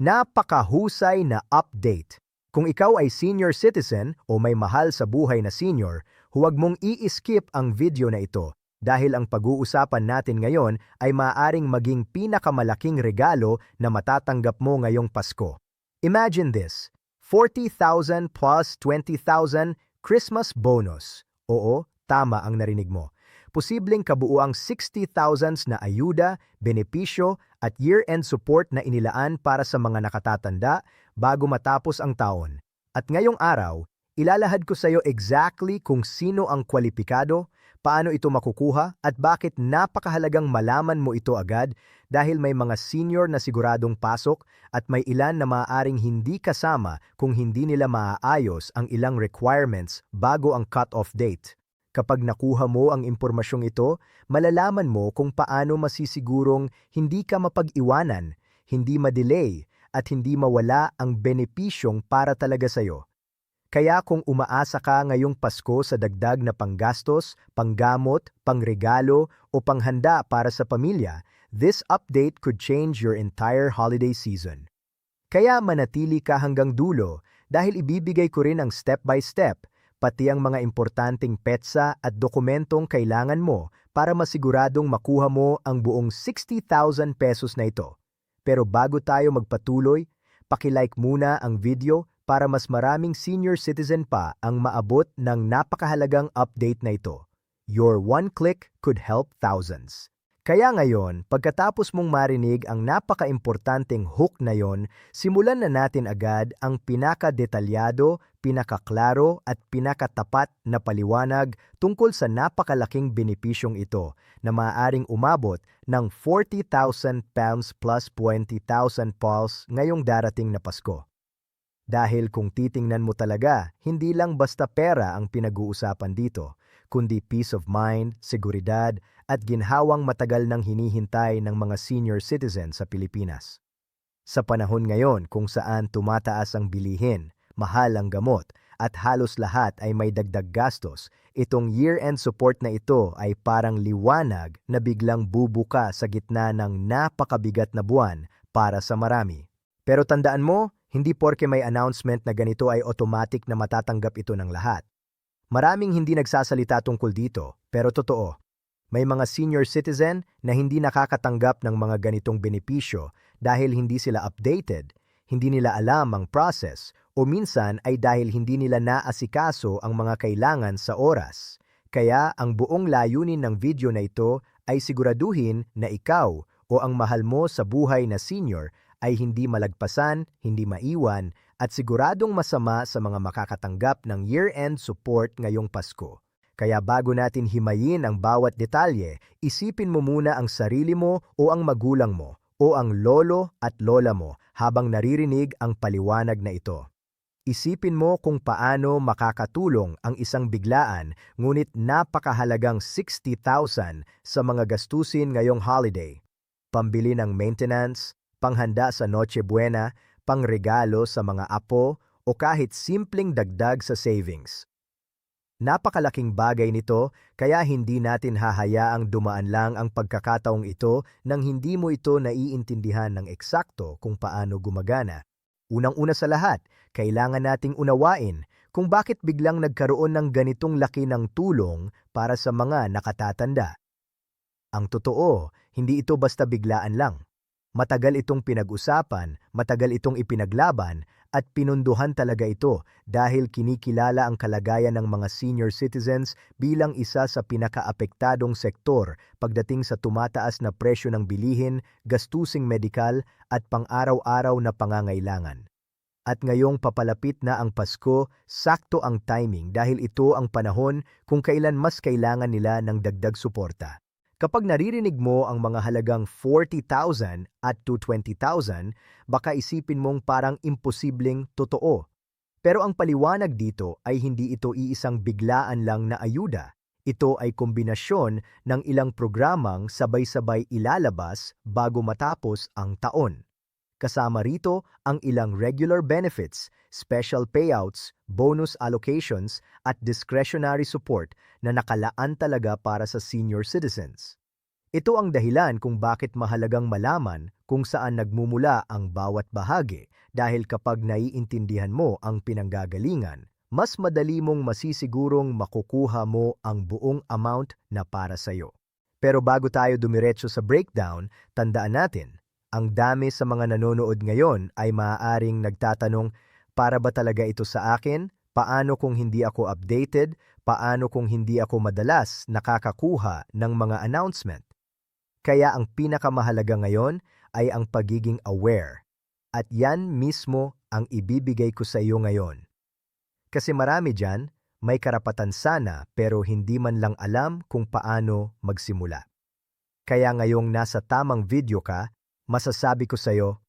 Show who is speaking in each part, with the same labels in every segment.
Speaker 1: Napakahusay na update. Kung ikaw ay senior citizen o may mahal sa buhay na senior, huwag mong i-skip ang video na ito dahil ang pag-uusapan natin ngayon ay maaaring maging pinakamalaking regalo na matatanggap mo ngayong Pasko. Imagine this, 40,000 plus 20,000 Christmas bonus. Oo, tama ang narinig mo. Posibleng kabuuang 60,000 na ayuda, benepisyo at year-end support na inilaan para sa mga nakatatanda bago matapos ang taon. At ngayong araw, ilalahad ko sa iyo exactly kung sino ang kwalipikado, paano ito makukuha at bakit napakahalagang malaman mo ito agad dahil may mga senior na siguradong pasok at may ilan na maaaring hindi kasama kung hindi nila maaayos ang ilang requirements bago ang cut-off date. Kapag nakuha mo ang impormasyong ito, malalaman mo kung paano masisigurong hindi ka mapag-iwanan, hindi madelay, at hindi mawala ang benepisyong para talaga sa'yo. Kaya kung umaasa ka ngayong Pasko sa dagdag na panggastos, panggamot, pangregalo o panghanda para sa pamilya, this update could change your entire holiday season. Kaya manatili ka hanggang dulo dahil ibibigay ko rin ang step-by-step, pati ang mga importanteng petsa at dokumentong kailangan mo para masiguradong makuha mo ang buong 60,000 pesos na ito. Pero bago tayo magpatuloy, pakilike muna ang video para mas maraming senior citizen pa ang maabot ng napakahalagang update na ito. Your one click could help thousands. Kaya ngayon, pagkatapos mong marinig ang napaka-importanteng hook na yon, simulan na natin agad ang pinaka-detalyado, pinakaklaro at pinakatapat na paliwanag tungkol sa napakalaking benepisyong ito na maaaring umabot ng 40,000 pounds plus 20,000 pulse ngayong darating na Pasko. Dahil kung titingnan mo talaga, hindi lang basta pera ang pinag-uusapan dito, kundi peace of mind, seguridad, at ginhawang matagal nang hinihintay ng mga senior citizen sa Pilipinas. Sa panahon ngayon kung saan tumataas ang bilihin, mahal ang gamot, at halos lahat ay may dagdag gastos, itong year-end support na ito ay parang liwanag na biglang bubuka sa gitna ng napakabigat na buwan para sa marami. Pero tandaan mo, hindi porke may announcement na ganito ay automatic na matatanggap ito ng lahat. Maraming hindi nagsasalita tungkol dito, pero totoo. May mga senior citizen na hindi nakakatanggap ng mga ganitong benepisyo dahil hindi sila updated, hindi nila alam ang process, o minsan ay dahil hindi nila naasikaso ang mga kailangan sa oras. Kaya ang buong layunin ng video na ito ay siguraduhin na ikaw o ang mahal mo sa buhay na senior ay hindi malagpasan, hindi maiwan, at siguradong masama sa mga makakatanggap ng year-end support ngayong Pasko. Kaya bago natin himayin ang bawat detalye, isipin mo muna ang sarili mo o ang magulang mo o ang lolo at lola mo habang naririnig ang paliwanag na ito. Isipin mo kung paano makakatulong ang isang biglaan ngunit napakahalagang 60,000 sa mga gastusin ngayong holiday. Pambili ng maintenance, panghanda sa Noche Buena, pangregalo sa mga apo o kahit simpleng dagdag sa savings. Napakalaking bagay nito kaya hindi natin hahayaang dumaan lang ang pagkakataong ito nang hindi mo ito naiintindihan ng eksakto kung paano gumagana. Unang-una sa lahat, kailangan nating unawain kung bakit biglang nagkaroon ng ganitong laki ng tulong para sa mga nakatatanda. Ang totoo, hindi ito basta biglaan lang. Matagal itong pinag-usapan, matagal itong ipinaglaban, at pinunduhan talaga ito dahil kinikilala ang kalagayan ng mga senior citizens bilang isa sa pinakaapektadong sektor pagdating sa tumataas na presyo ng bilihin, gastusing medikal at pang-araw-araw na pangangailangan. At ngayong papalapit na ang Pasko, sakto ang timing dahil ito ang panahon kung kailan mas kailangan nila ng dagdag suporta. Kapag naririnig mo ang mga halagang 40,000 at 220,000, baka isipin mong parang imposibleng totoo. Pero ang paliwanag dito ay hindi ito iisang biglaan lang na ayuda. Ito ay kombinasyon ng ilang programang sabay-sabay ilalabas bago matapos ang taon. Kasama rito ang ilang regular benefits, special payouts, bonus allocations at discretionary support na nakalaan talaga para sa senior citizens. Ito ang dahilan kung bakit mahalagang malaman kung saan nagmumula ang bawat bahagi dahil kapag naiintindihan mo ang pinanggagalingan, mas madali mong masisigurong makukuha mo ang buong amount na para sa'yo. Pero bago tayo dumiretso sa breakdown, tandaan natin, ang dami sa mga nanonood ngayon ay maaaring nagtatanong, para ba talaga ito sa akin? Paano kung hindi ako updated? Paano kung hindi ako madalas nakakakuha ng mga announcement? Kaya ang pinakamahalaga ngayon ay ang pagiging aware. At yan mismo ang ibibigay ko sa iyo ngayon. Kasi marami dyan, may karapatan sana pero hindi man lang alam kung paano magsimula. Kaya ngayong nasa tamang video ka, masasabi ko sa iyo,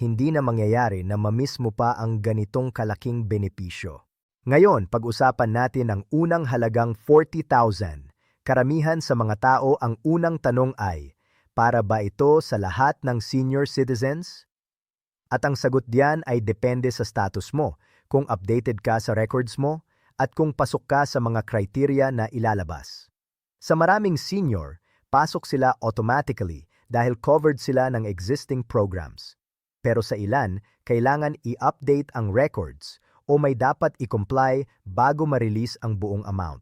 Speaker 1: hindi na mangyayari na mamiss mo pa ang ganitong kalaking benepisyo. Ngayon, pag-usapan natin ang unang halagang 40,000. Karamihan sa mga tao ang unang tanong ay, para ba ito sa lahat ng senior citizens? At ang sagot diyan ay depende sa status mo, kung updated ka sa records mo, at kung pasok ka sa mga criteria na ilalabas. Sa maraming senior, pasok sila automatically dahil covered sila ng existing programs. Pero sa ilan, kailangan i-update ang records o may dapat i-comply bago ma-release ang buong amount.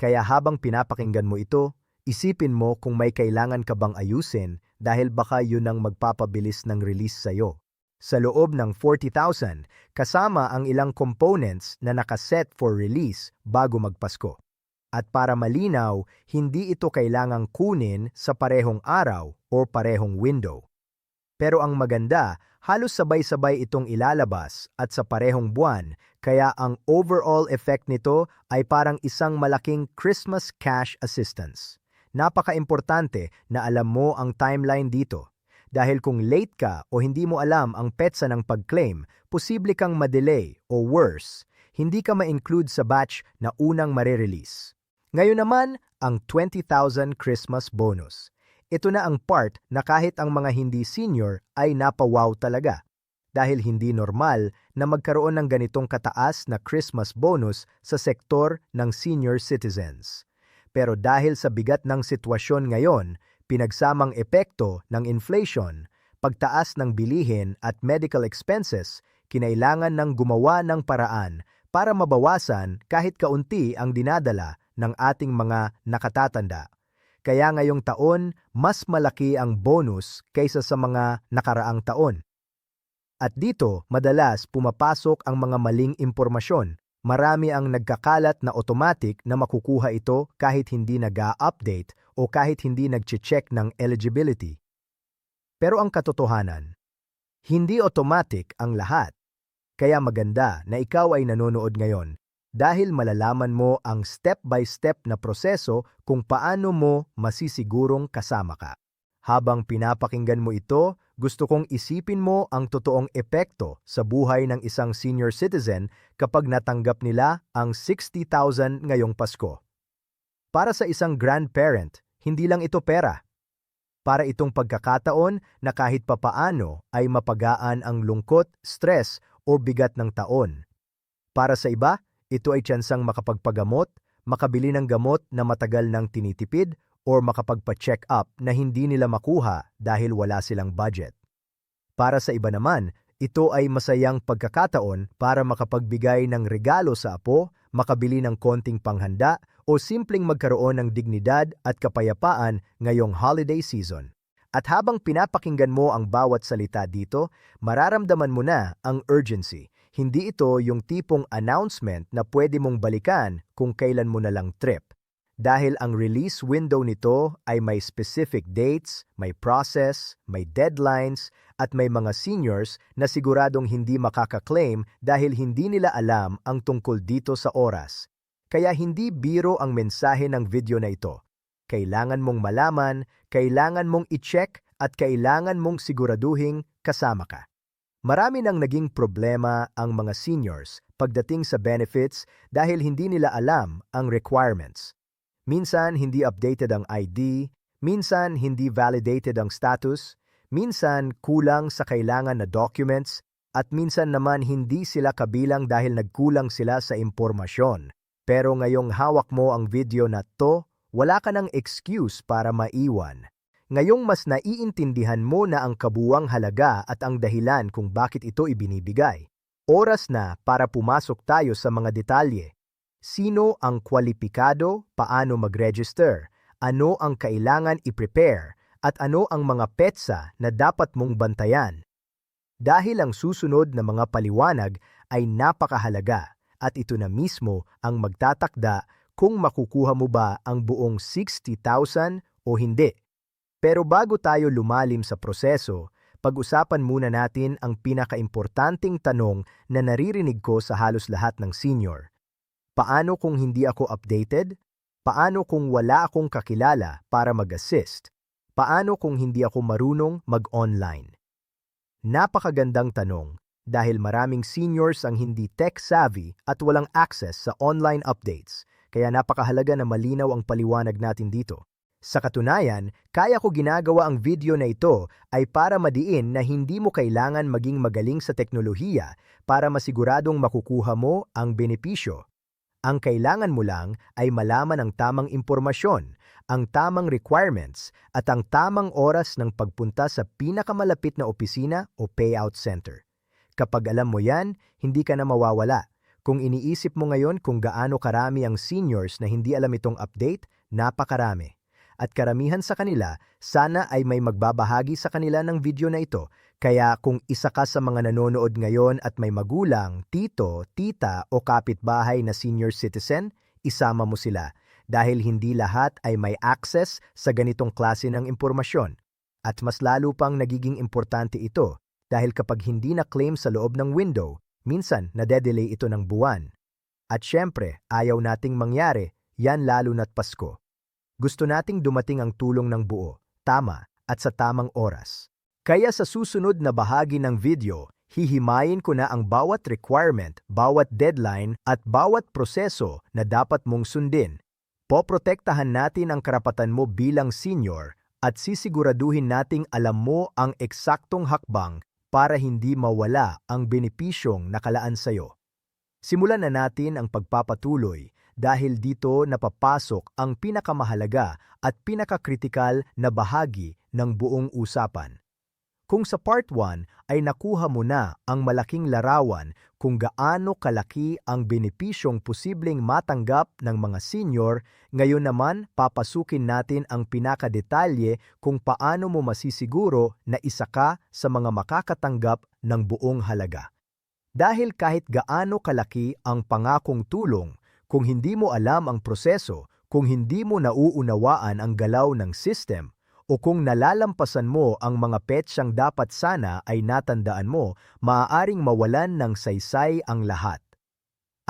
Speaker 1: Kaya habang pinapakinggan mo ito, isipin mo kung may kailangan ka bang ayusin dahil baka yun ang magpapabilis ng release sa'yo. Sa loob ng 40,000, kasama ang ilang components na nakaset for release bago magpasko. At para malinaw, hindi ito kailangang kunin sa parehong araw o parehong window. Pero ang maganda, halos sabay-sabay itong ilalabas at sa parehong buwan, kaya ang overall effect nito ay parang isang malaking Christmas cash assistance. Napaka-importante na alam mo ang timeline dito. Dahil kung late ka o hindi mo alam ang petsa ng pag-claim, posible kang madelay o worse, hindi ka ma-include sa batch na unang marirelease. Ngayon naman, ang 20,000 Christmas bonus. Ito na ang part na kahit ang mga hindi senior ay napawaw talaga. Dahil hindi normal na magkaroon ng ganitong kataas na Christmas bonus sa sektor ng senior citizens. Pero dahil sa bigat ng sitwasyon ngayon, pinagsamang epekto ng inflation, pagtaas ng bilihin at medical expenses, kinailangan ng gumawa ng paraan para mabawasan kahit kaunti ang dinadala ng ating mga nakatatanda. Kaya ngayong taon, mas malaki ang bonus kaysa sa mga nakaraang taon. At dito, madalas pumapasok ang mga maling impormasyon. Marami ang nagkakalat na automatic na makukuha ito kahit hindi nag-a-update o kahit hindi nag-check ng eligibility. Pero ang katotohanan, hindi automatic ang lahat. Kaya maganda na ikaw ay nanonood ngayon dahil malalaman mo ang step-by-step na proseso kung paano mo masisigurong kasama ka. Habang pinapakinggan mo ito, gusto kong isipin mo ang totoong epekto sa buhay ng isang senior citizen kapag natanggap nila ang 60,000 ngayong Pasko. Para sa isang grandparent, hindi lang ito pera. Para itong pagkakataon na kahit papaano ay mapagaan ang lungkot, stress o bigat ng taon. Para sa iba, ito ay tsansang makapagpagamot, makabili ng gamot na matagal nang tinitipid, or makapagpa-check up na hindi nila makuha dahil wala silang budget. Para sa iba naman, ito ay masayang pagkakataon para makapagbigay ng regalo sa apo, makabili ng konting panghanda, o simpleng magkaroon ng dignidad at kapayapaan ngayong holiday season. At habang pinapakinggan mo ang bawat salita dito, mararamdaman mo na ang urgency hindi ito yung tipong announcement na pwede mong balikan kung kailan mo na lang trip. Dahil ang release window nito ay may specific dates, may process, may deadlines, at may mga seniors na siguradong hindi makaka-claim dahil hindi nila alam ang tungkol dito sa oras. Kaya hindi biro ang mensahe ng video na ito. Kailangan mong malaman, kailangan mong i-check, at kailangan mong siguraduhin kasama ka. Marami nang naging problema ang mga seniors pagdating sa benefits dahil hindi nila alam ang requirements. Minsan hindi updated ang ID, minsan hindi validated ang status, minsan kulang sa kailangan na documents, at minsan naman hindi sila kabilang dahil nagkulang sila sa impormasyon. Pero ngayong hawak mo ang video na to, wala ka ng excuse para maiwan. Ngayong mas naiintindihan mo na ang kabuwang halaga at ang dahilan kung bakit ito ibinibigay. Oras na para pumasok tayo sa mga detalye. Sino ang kwalipikado, paano mag-register, ano ang kailangan i-prepare, at ano ang mga petsa na dapat mong bantayan. Dahil ang susunod na mga paliwanag ay napakahalaga at ito na mismo ang magtatakda kung makukuha mo ba ang buong 60,000 o hindi. Pero bago tayo lumalim sa proseso, pag-usapan muna natin ang pinakaimportanteng tanong na naririnig ko sa halos lahat ng senior. Paano kung hindi ako updated? Paano kung wala akong kakilala para mag-assist? Paano kung hindi ako marunong mag-online? Napakagandang tanong dahil maraming seniors ang hindi tech-savvy at walang access sa online updates, kaya napakahalaga na malinaw ang paliwanag natin dito. Sa katunayan, kaya ko ginagawa ang video na ito ay para madiin na hindi mo kailangan maging magaling sa teknolohiya para masiguradong makukuha mo ang benepisyo. Ang kailangan mo lang ay malaman ang tamang impormasyon ang tamang requirements at ang tamang oras ng pagpunta sa pinakamalapit na opisina o payout center. Kapag alam mo yan, hindi ka na mawawala. Kung iniisip mo ngayon kung gaano karami ang seniors na hindi alam itong update, napakarami. At karamihan sa kanila, sana ay may magbabahagi sa kanila ng video na ito. Kaya kung isa ka sa mga nanonood ngayon at may magulang, tito, tita o kapitbahay na senior citizen, isama mo sila dahil hindi lahat ay may access sa ganitong klase ng impormasyon. At mas lalo pang nagiging importante ito dahil kapag hindi na-claim sa loob ng window, minsan nade-delay ito ng buwan. At syempre, ayaw nating mangyari, yan lalo na't Pasko. Gusto nating dumating ang tulong ng buo, tama, at sa tamang oras. Kaya sa susunod na bahagi ng video, hihimayin ko na ang bawat requirement, bawat deadline at bawat proseso na dapat mong sundin Poprotektahan natin ang karapatan mo bilang senior at sisiguraduhin nating alam mo ang eksaktong hakbang para hindi mawala ang benepisyong nakalaan sa'yo. Simulan na natin ang pagpapatuloy dahil dito napapasok ang pinakamahalaga at pinakakritikal na bahagi ng buong usapan. Kung sa part 1 ay nakuha mo na ang malaking larawan kung gaano kalaki ang benepisyong posibleng matanggap ng mga senior, ngayon naman papasukin natin ang pinakadetalye kung paano mo masisiguro na isa ka sa mga makakatanggap ng buong halaga. Dahil kahit gaano kalaki ang pangakong tulong, kung hindi mo alam ang proseso, kung hindi mo nauunawaan ang galaw ng system, o kung nalalampasan mo ang mga petsyang dapat sana ay natandaan mo, maaaring mawalan ng saysay ang lahat.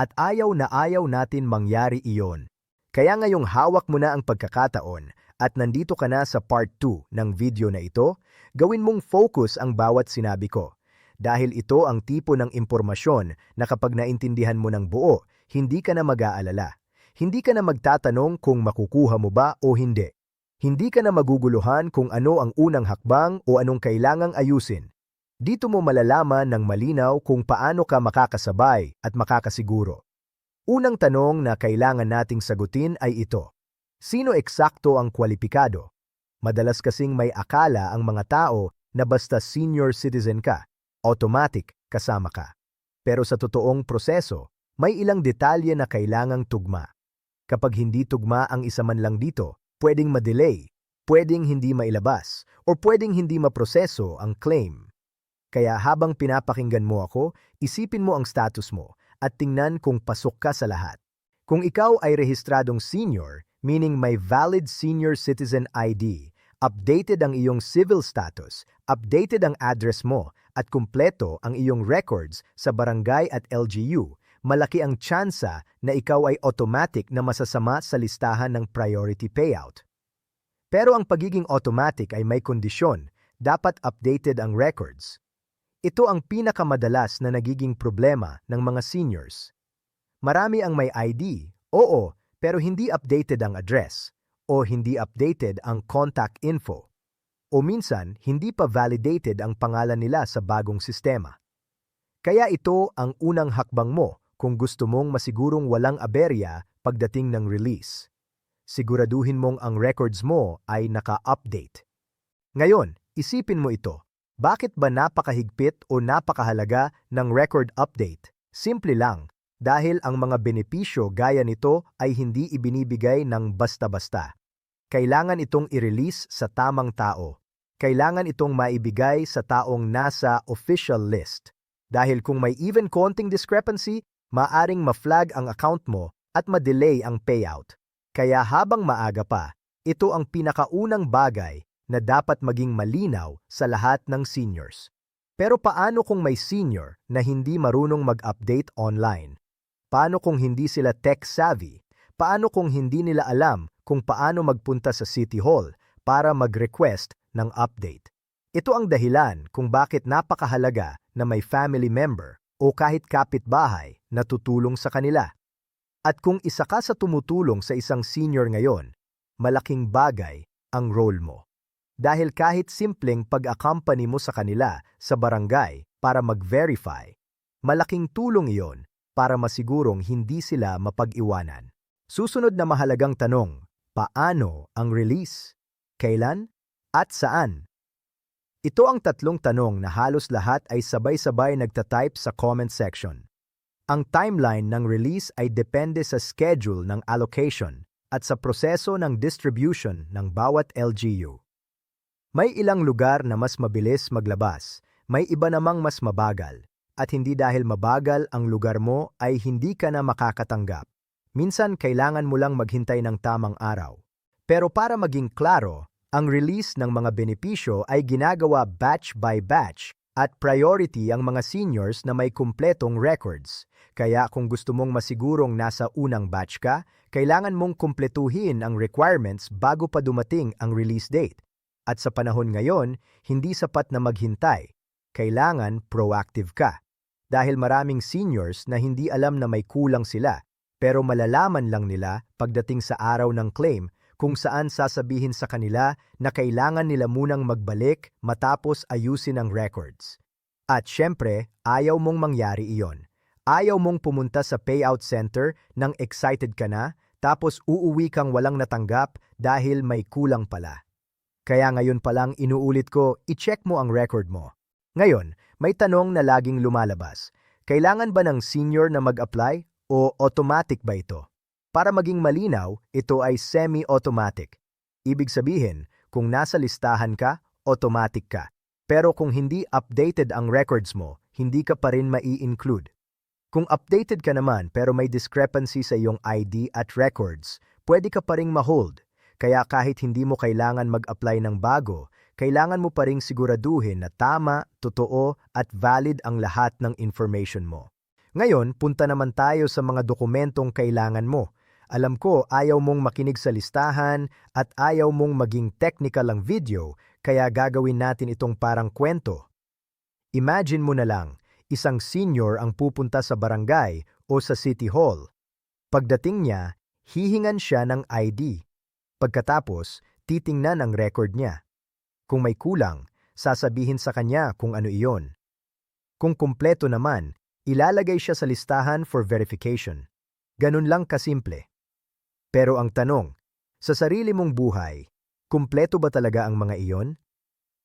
Speaker 1: At ayaw na ayaw natin mangyari iyon. Kaya ngayong hawak mo na ang pagkakataon at nandito ka na sa part 2 ng video na ito, gawin mong focus ang bawat sinabi ko. Dahil ito ang tipo ng impormasyon na kapag naintindihan mo ng buo, hindi ka na mag-aalala. Hindi ka na magtatanong kung makukuha mo ba o hindi. Hindi ka na maguguluhan kung ano ang unang hakbang o anong kailangang ayusin. Dito mo malalaman ng malinaw kung paano ka makakasabay at makakasiguro. Unang tanong na kailangan nating sagutin ay ito. Sino eksakto ang kwalipikado? Madalas kasing may akala ang mga tao na basta senior citizen ka, automatic kasama ka. Pero sa totoong proseso, may ilang detalye na kailangang tugma. Kapag hindi tugma ang isa man lang dito, pwedeng ma-delay, pwedeng hindi mailabas, o pwedeng hindi maproseso ang claim. Kaya habang pinapakinggan mo ako, isipin mo ang status mo at tingnan kung pasok ka sa lahat. Kung ikaw ay rehistradong senior, meaning may valid senior citizen ID, updated ang iyong civil status, updated ang address mo, at kumpleto ang iyong records sa barangay at LGU, malaki ang tsansa na ikaw ay automatic na masasama sa listahan ng priority payout. Pero ang pagiging automatic ay may kondisyon, dapat updated ang records. Ito ang pinakamadalas na nagiging problema ng mga seniors. Marami ang may ID, oo, pero hindi updated ang address, o hindi updated ang contact info, o minsan hindi pa validated ang pangalan nila sa bagong sistema. Kaya ito ang unang hakbang mo kung gusto mong masigurong walang aberya pagdating ng release. siguraduhin mong ang records mo ay naka-update. Ngayon, isipin mo ito. Bakit ba napakahigpit o napakahalaga ng record update? Simple lang, dahil ang mga benepisyo gaya nito ay hindi ibinibigay ng basta-basta. Kailangan itong i-release sa tamang tao. Kailangan itong maibigay sa taong nasa official list. Dahil kung may even konting discrepancy, maaring ma-flag ang account mo at ma-delay ang payout. Kaya habang maaga pa, ito ang pinakaunang bagay na dapat maging malinaw sa lahat ng seniors. Pero paano kung may senior na hindi marunong mag-update online? Paano kung hindi sila tech-savvy? Paano kung hindi nila alam kung paano magpunta sa City Hall para mag-request ng update? Ito ang dahilan kung bakit napakahalaga na may family member o kahit kapitbahay na tutulong sa kanila. At kung isa ka sa tumutulong sa isang senior ngayon, malaking bagay ang role mo. Dahil kahit simpleng pag-accompany mo sa kanila sa barangay para mag-verify, malaking tulong iyon para masigurong hindi sila mapag-iwanan. Susunod na mahalagang tanong, paano ang release? Kailan? At saan? Ito ang tatlong tanong na halos lahat ay sabay-sabay nagtatype sa comment section. Ang timeline ng release ay depende sa schedule ng allocation at sa proseso ng distribution ng bawat LGU. May ilang lugar na mas mabilis maglabas, may iba namang mas mabagal, at hindi dahil mabagal ang lugar mo ay hindi ka na makakatanggap. Minsan kailangan mo lang maghintay ng tamang araw. Pero para maging klaro, ang release ng mga benepisyo ay ginagawa batch by batch at priority ang mga seniors na may kumpletong records. Kaya kung gusto mong masigurong nasa unang batch ka, kailangan mong kumpletuhin ang requirements bago pa dumating ang release date. At sa panahon ngayon, hindi sapat na maghintay. Kailangan proactive ka. Dahil maraming seniors na hindi alam na may kulang sila, pero malalaman lang nila pagdating sa araw ng claim kung saan sasabihin sa kanila na kailangan nila munang magbalik matapos ayusin ang records. At syempre, ayaw mong mangyari iyon. Ayaw mong pumunta sa payout center nang excited ka na, tapos uuwi kang walang natanggap dahil may kulang pala. Kaya ngayon pa lang inuulit ko, i-check mo ang record mo. Ngayon, may tanong na laging lumalabas. Kailangan ba ng senior na mag-apply o automatic ba ito? Para maging malinaw, ito ay semi-automatic. Ibig sabihin, kung nasa listahan ka, automatic ka. Pero kung hindi updated ang records mo, hindi ka pa rin mai-include. Kung updated ka naman pero may discrepancy sa iyong ID at records, pwede ka pa ring ma-hold kaya kahit hindi mo kailangan mag-apply ng bago, kailangan mo pa ring siguraduhin na tama, totoo at valid ang lahat ng information mo. Ngayon, punta naman tayo sa mga dokumentong kailangan mo. Alam ko ayaw mong makinig sa listahan at ayaw mong maging technical ang video, kaya gagawin natin itong parang kwento. Imagine mo na lang, isang senior ang pupunta sa barangay o sa city hall. Pagdating niya, hihingan siya ng ID. Pagkatapos, titingnan ang record niya. Kung may kulang, sasabihin sa kanya kung ano iyon. Kung kumpleto naman, ilalagay siya sa listahan for verification. Ganun lang kasimple. Pero ang tanong, sa sarili mong buhay, kumpleto ba talaga ang mga iyon?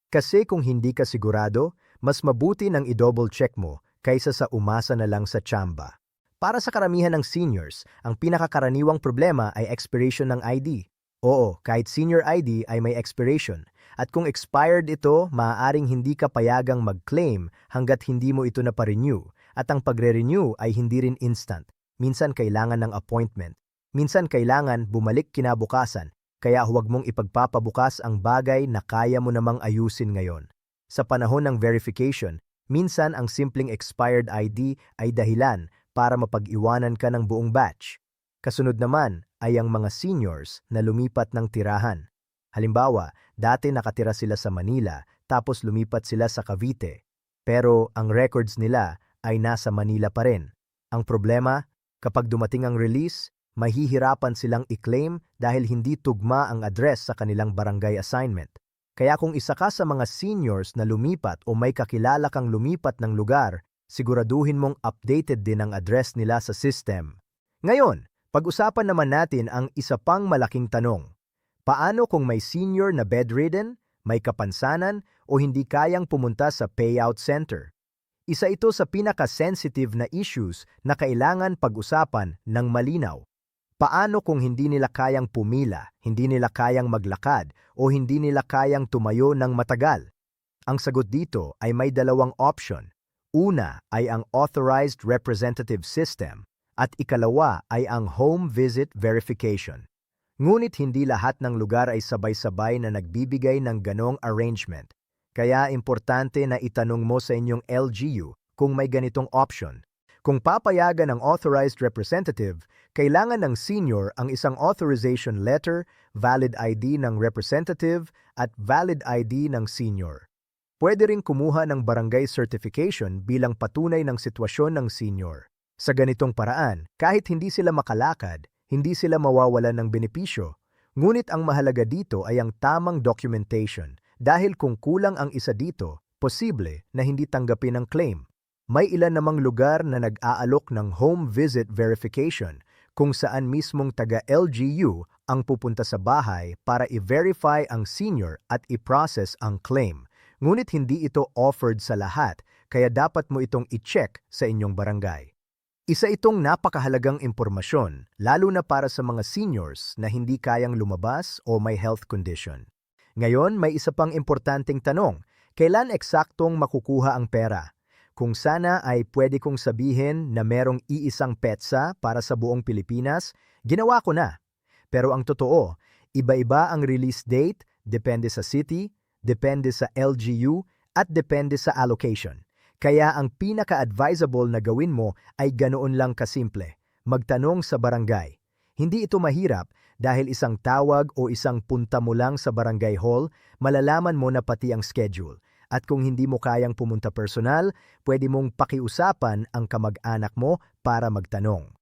Speaker 1: Kasi kung hindi ka sigurado, mas mabuti nang i-double check mo kaysa sa umasa na lang sa tsamba. Para sa karamihan ng seniors, ang pinakakaraniwang problema ay expiration ng ID. Oo, kahit senior ID ay may expiration. At kung expired ito, maaaring hindi ka payagang mag-claim hanggat hindi mo ito na-renew. At ang pagre-renew ay hindi rin instant. Minsan kailangan ng appointment. Minsan kailangan bumalik kinabukasan. Kaya huwag mong ipagpapabukas ang bagay na kaya mo namang ayusin ngayon. Sa panahon ng verification, minsan ang simpleng expired ID ay dahilan para mapag-iwanan ka ng buong batch. Kasunod naman ay ang mga seniors na lumipat ng tirahan. Halimbawa, dati nakatira sila sa Manila tapos lumipat sila sa Cavite. Pero ang records nila ay nasa Manila pa rin. Ang problema, kapag dumating ang release, mahihirapan silang i-claim dahil hindi tugma ang address sa kanilang barangay assignment. Kaya kung isa ka sa mga seniors na lumipat o may kakilala kang lumipat ng lugar, siguraduhin mong updated din ang address nila sa system. Ngayon, Pag-usapan naman natin ang isa pang malaking tanong. Paano kung may senior na bedridden, may kapansanan o hindi kayang pumunta sa payout center? Isa ito sa pinaka-sensitive na issues na kailangan pag-usapan ng malinaw. Paano kung hindi nila kayang pumila, hindi nila kayang maglakad, o hindi nila kayang tumayo ng matagal? Ang sagot dito ay may dalawang option. Una ay ang Authorized Representative System at ikalawa ay ang Home Visit Verification. Ngunit hindi lahat ng lugar ay sabay-sabay na nagbibigay ng ganong arrangement. Kaya importante na itanong mo sa inyong LGU kung may ganitong option. Kung papayagan ng authorized representative, kailangan ng senior ang isang authorization letter, valid ID ng representative, at valid ID ng senior. Pwede ring kumuha ng barangay certification bilang patunay ng sitwasyon ng senior. Sa ganitong paraan, kahit hindi sila makalakad, hindi sila mawawalan ng benepisyo. Ngunit ang mahalaga dito ay ang tamang documentation dahil kung kulang ang isa dito, posible na hindi tanggapin ang claim. May ilan namang lugar na nag-aalok ng home visit verification kung saan mismong taga-LGU ang pupunta sa bahay para i-verify ang senior at i-process ang claim. Ngunit hindi ito offered sa lahat, kaya dapat mo itong i-check sa inyong barangay. Isa itong napakahalagang impormasyon, lalo na para sa mga seniors na hindi kayang lumabas o may health condition. Ngayon, may isa pang importanteng tanong, kailan eksaktong makukuha ang pera? Kung sana ay pwede kong sabihin na merong iisang petsa para sa buong Pilipinas, ginawa ko na. Pero ang totoo, iba-iba ang release date, depende sa city, depende sa LGU, at depende sa allocation. Kaya ang pinaka-advisable na gawin mo ay ganoon lang kasimple. Magtanong sa barangay. Hindi ito mahirap dahil isang tawag o isang punta mo lang sa barangay hall, malalaman mo na pati ang schedule. At kung hindi mo kayang pumunta personal, pwede mong pakiusapan ang kamag-anak mo para magtanong.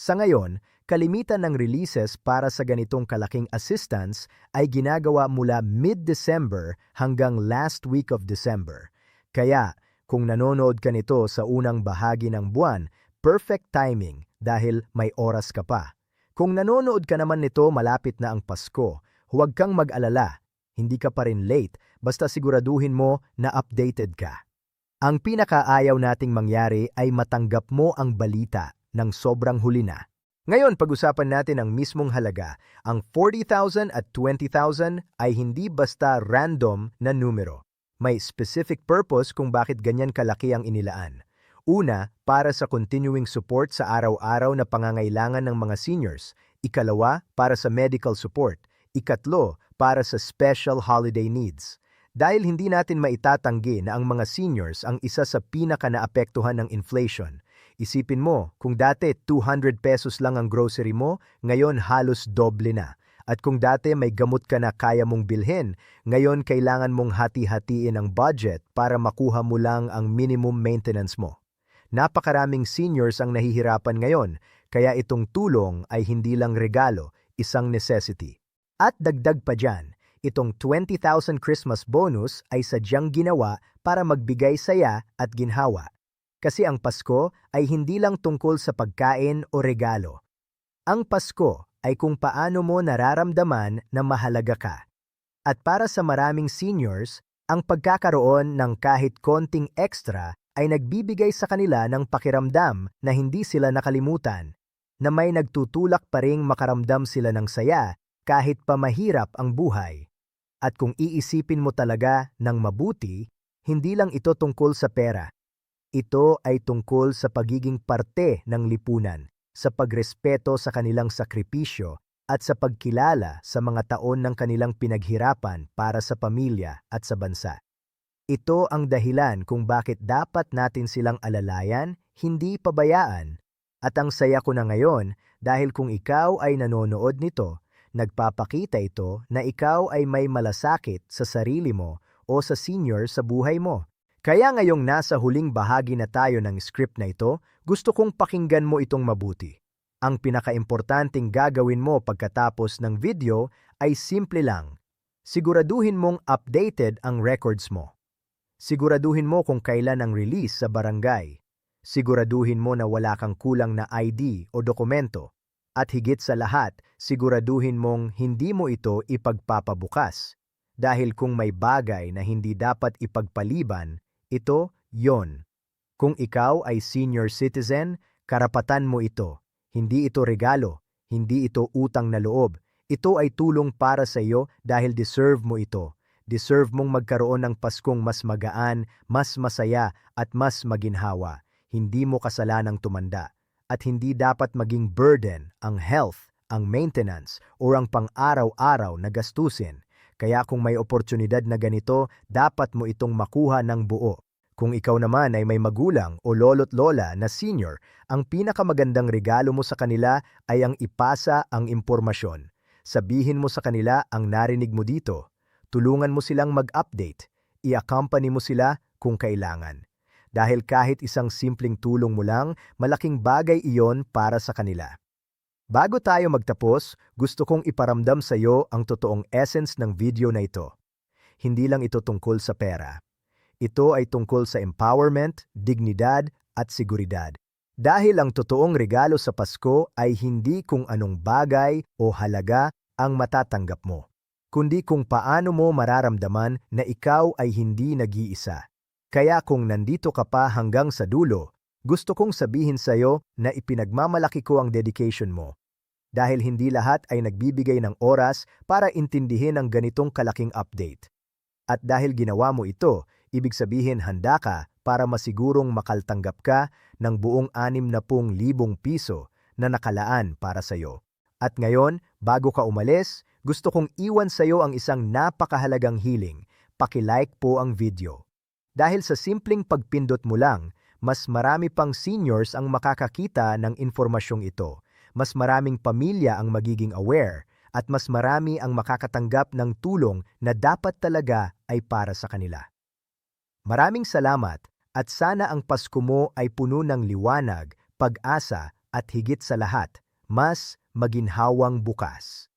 Speaker 1: Sa ngayon, kalimitan ng releases para sa ganitong kalaking assistance ay ginagawa mula mid-December hanggang last week of December. Kaya, kung nanonood ka nito sa unang bahagi ng buwan, perfect timing dahil may oras ka pa. Kung nanonood ka naman nito malapit na ang Pasko, huwag kang mag-alala, hindi ka pa rin late basta siguraduhin mo na updated ka. Ang pinakaayaw nating mangyari ay matanggap mo ang balita ng sobrang huli na. Ngayon, pag-usapan natin ang mismong halaga. Ang 40,000 at 20,000 ay hindi basta random na numero. May specific purpose kung bakit ganyan kalaki ang inilaan. Una, para sa continuing support sa araw-araw na pangangailangan ng mga seniors. Ikalawa, para sa medical support. Ikatlo, para sa special holiday needs. Dahil hindi natin maitatanggi na ang mga seniors ang isa sa pinaka-naapektuhan ng inflation. Isipin mo, kung dati 200 pesos lang ang grocery mo, ngayon halos doble na. At kung dati may gamot ka na kaya mong bilhin, ngayon kailangan mong hati-hatiin ang budget para makuha mo lang ang minimum maintenance mo. Napakaraming seniors ang nahihirapan ngayon, kaya itong tulong ay hindi lang regalo, isang necessity. At dagdag pa dyan, itong 20,000 Christmas bonus ay sadyang ginawa para magbigay saya at ginhawa. Kasi ang Pasko ay hindi lang tungkol sa pagkain o regalo. Ang Pasko ay kung paano mo nararamdaman na mahalaga ka. At para sa maraming seniors, ang pagkakaroon ng kahit konting extra ay nagbibigay sa kanila ng pakiramdam na hindi sila nakalimutan, na may nagtutulak pa ring makaramdam sila ng saya kahit pa mahirap ang buhay. At kung iisipin mo talaga ng mabuti, hindi lang ito tungkol sa pera. Ito ay tungkol sa pagiging parte ng lipunan, sa pagrespeto sa kanilang sakripisyo at sa pagkilala sa mga taon ng kanilang pinaghirapan para sa pamilya at sa bansa. Ito ang dahilan kung bakit dapat natin silang alalayan, hindi pabayaan. At ang saya ko na ngayon dahil kung ikaw ay nanonood nito, Nagpapakita ito na ikaw ay may malasakit sa sarili mo o sa senior sa buhay mo. Kaya ngayong nasa huling bahagi na tayo ng script na ito, gusto kong pakinggan mo itong mabuti. Ang pinakaimportanteng gagawin mo pagkatapos ng video ay simple lang. Siguraduhin mong updated ang records mo. Siguraduhin mo kung kailan ang release sa barangay. Siguraduhin mo na wala kang kulang na ID o dokumento At higit sa lahat, siguraduhin mong hindi mo ito ipagpapabukas. Dahil kung may bagay na hindi dapat ipagpaliban, ito, yon. Kung ikaw ay senior citizen, karapatan mo ito. Hindi ito regalo, hindi ito utang na loob. Ito ay tulong para sa iyo dahil deserve mo ito. Deserve mong magkaroon ng Paskong mas magaan, mas masaya, at mas maginhawa. Hindi mo kasalanang tumanda. At hindi dapat maging burden ang health, ang maintenance, o ang pang-araw-araw na gastusin. Kaya kung may oportunidad na ganito, dapat mo itong makuha ng buo. Kung ikaw naman ay may magulang o lolo't lola na senior, ang pinakamagandang regalo mo sa kanila ay ang ipasa ang impormasyon. Sabihin mo sa kanila ang narinig mo dito. Tulungan mo silang mag-update. I-accompany mo sila kung kailangan. Dahil kahit isang simpleng tulong mo lang, malaking bagay iyon para sa kanila. Bago tayo magtapos, gusto kong iparamdam sa iyo ang totoong essence ng video na ito. Hindi lang ito tungkol sa pera. Ito ay tungkol sa empowerment, dignidad, at seguridad. Dahil ang totoong regalo sa Pasko ay hindi kung anong bagay o halaga ang matatanggap mo, kundi kung paano mo mararamdaman na ikaw ay hindi nag-iisa. Kaya kung nandito ka pa hanggang sa dulo, gusto kong sabihin sa iyo na ipinagmamalaki ko ang dedication mo. Dahil hindi lahat ay nagbibigay ng oras para intindihin ang ganitong kalaking update. At dahil ginawa mo ito, ibig sabihin handa ka para masigurong makaltanggap ka ng buong 60,000 piso na nakalaan para sa iyo. At ngayon, bago ka umalis, gusto kong iwan sa iyo ang isang napakahalagang hiling. Paki-like po ang video. Dahil sa simpleng pagpindot mo lang, mas marami pang seniors ang makakakita ng informasyong ito. Mas maraming pamilya ang magiging aware at mas marami ang makakatanggap ng tulong na dapat talaga ay para sa kanila. Maraming salamat at sana ang Pasko mo ay puno ng liwanag, pag-asa at higit sa lahat, mas maginhawang bukas.